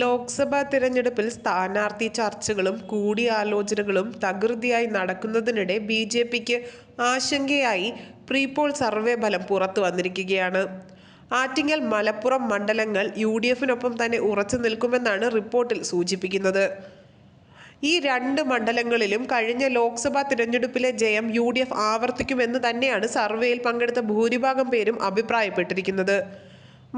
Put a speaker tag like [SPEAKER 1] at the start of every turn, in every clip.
[SPEAKER 1] ലോക്സഭാ തിരഞ്ഞെടുപ്പിൽ സ്ഥാനാർത്ഥി ചർച്ചകളും കൂടിയാലോചനകളും തകൃതിയായി നടക്കുന്നതിനിടെ ബി ജെ പിക്ക് ആശങ്കയായി പ്രീപോൾ സർവേ ഫലം പുറത്തു വന്നിരിക്കുകയാണ്. ആറ്റിങ്ങൽ മലപ്പുറം മണ്ഡലങ്ങൾ യു ഡി എഫിനൊപ്പം തന്നെ ഉറച്ചു നിൽക്കുമെന്നാണ് റിപ്പോർട്ടിൽ സൂചിപ്പിക്കുന്നത്. ഈ രണ്ട് മണ്ഡലങ്ങളിലും കഴിഞ്ഞ ലോക്സഭാ തിരഞ്ഞെടുപ്പിലെ ജയം യു ഡി എഫ് ആവർത്തിക്കുമെന്ന് തന്നെയാണ് സർവേയിൽ പങ്കെടുത്ത ഭൂരിഭാഗം പേരും അഭിപ്രായപ്പെട്ടിരിക്കുന്നത്.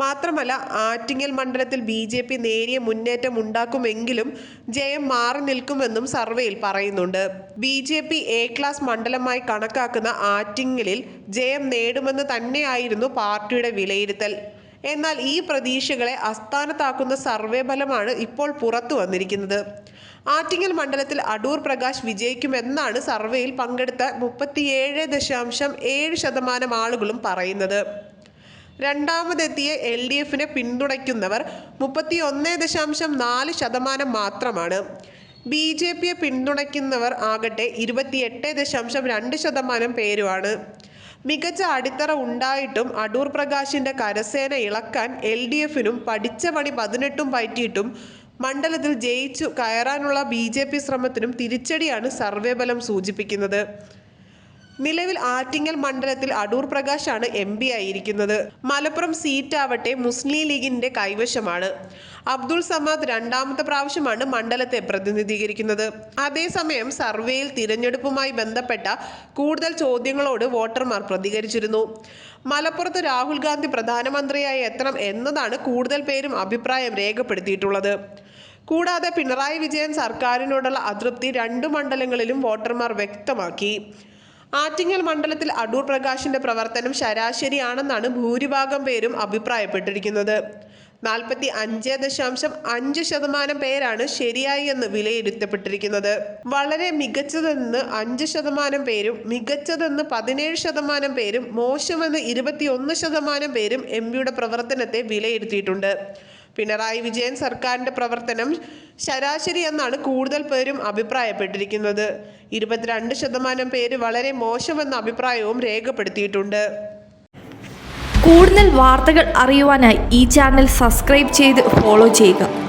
[SPEAKER 1] മാത്രമല്ല ആറ്റിങ്ങൽ മണ്ഡലത്തിൽ ബി ജെ പി നേരിയ മുന്നേറ്റം ഉണ്ടാക്കുമെങ്കിലും ജയം മാറി നിൽക്കുമെന്നും സർവേയിൽ പറയുന്നുണ്ട്. B J P A class മണ്ഡലമായി കണക്കാക്കുന്ന ആറ്റിങ്ങലിൽ ജയം നേടുമെന്ന് തന്നെയായിരുന്നു പാർട്ടിയുടെ വിലയിരുത്തൽ. എന്നാൽ ഈ പ്രതീക്ഷകളെ അസ്ഥാനത്താക്കുന്ന സർവേ ഫലമാണ് ഇപ്പോൾ പുറത്തു വന്നിരിക്കുന്നത്. ആറ്റിങ്ങൽ മണ്ഡലത്തിൽ അടൂർ പ്രകാശ് വിജയിക്കുമെന്നാണ് സർവേയിൽ പങ്കെടുത്ത മുപ്പത്തിയേഴ് ദശാംശം ഏഴ് ശതമാനം ആളുകളും പറയുന്നത്. രണ്ടാമതെത്തിയ എൽ ഡി എഫിനെ പിന്തുണയ്ക്കുന്നവർ മുപ്പത്തി ഒന്ന് ദശാംശം നാല് ശതമാനം മാത്രമാണ്. ബി ജെ പിയെ പിന്തുണയ്ക്കുന്നവർ ആകട്ടെ ഇരുപത്തിയെട്ട് ദശാംശം രണ്ട് ശതമാനം പേരുമാണ്. മികച്ച അടിത്തറ ഉണ്ടായിട്ടും അടൂർ പ്രകാശിന്റെ കരസേന ഇളക്കാൻ എൽ ഡി എഫിനും പഠിച്ച പണി പതിനെട്ടും പറ്റിയിട്ടും മണ്ഡലത്തിൽ ജയിച്ചു കയറാനുള്ള ബി ജെ പി ശ്രമത്തിനും തിരിച്ചടിയാണ് സർവേ ഫലം സൂചിപ്പിക്കുന്നത്. നിലവിൽ ആറ്റിങ്ങൽ മണ്ഡലത്തിൽ അടൂർ പ്രകാശാണ് എം പി ആയിരിക്കുന്നത്. മലപ്പുറം സീറ്റ് ആവട്ടെ മുസ്ലിം ലീഗിന്റെ കൈവശമാണ്. അബ്ദുൾ സമാദ് രണ്ടാമത്തെ പ്രാവശ്യമാണ് മണ്ഡലത്തെ പ്രതിനിധീകരിക്കുന്നത്. അതേസമയം സർവേയിൽ തിരഞ്ഞെടുപ്പുമായി ബന്ധപ്പെട്ട കൂടുതൽ ചോദ്യങ്ങളോട് വോട്ടർമാർ പ്രതികരിച്ചിരുന്നു. മലപ്പുറത്ത് രാഹുൽ ഗാന്ധി പ്രധാനമന്ത്രിയായി എത്തണം എന്നതാണ് കൂടുതൽ പേരും അഭിപ്രായം രേഖപ്പെടുത്തിയിട്ടുള്ളത്. കൂടാതെ പിണറായി വിജയൻ സർക്കാരിനോടുള്ള അതൃപ്തി രണ്ട് മണ്ഡലങ്ങളിലും വോട്ടർമാർ വ്യക്തമാക്കി. ആറ്റിങ്ങൽ മണ്ഡലത്തിൽ അടൂർ പ്രകാശിന്റെ പ്രവർത്തനം ശരാശരിയാണെന്നാണ് ഭൂരിഭാഗം പേരും അഭിപ്രായപ്പെട്ടിരിക്കുന്നത്. നാൽപ്പത്തി അഞ്ച് ദശാംശം അഞ്ച് ശതമാനം പേരാണ് ശരിയായി എന്ന് വിലയിരുത്തപ്പെട്ടിരിക്കുന്നത്. വളരെ മികച്ചതെന്ന് അഞ്ച് ശതമാനം പേരും മികച്ചതെന്ന് പതിനേഴ് ശതമാനം പേരും മോശമെന്ന് ഇരുപത്തിയൊന്ന് ശതമാനം പേരും എം പിയുടെ പ്രവർത്തനത്തെ വിലയിരുത്തിയിട്ടുണ്ട്. പിണറായി വിജയൻ സർക്കാരിന്റെ പ്രവർത്തനം ശരാശരി എന്നാണ് കൂടുതൽ പേരും അഭിപ്രായപ്പെട്ടിരിക്കുന്നത്. ഇരുപത്തിരണ്ട് ശതമാനം പേര് വളരെ മോശമെന്ന അഭിപ്രായവും രേഖപ്പെടുത്തിയിട്ടുണ്ട്.
[SPEAKER 2] കൂടുതൽ വാർത്തകൾ അറിയുവാനായി ഈ ചാനൽ സബ്സ്ക്രൈബ് ചെയ്ത് ഫോളോ ചെയ്യുക.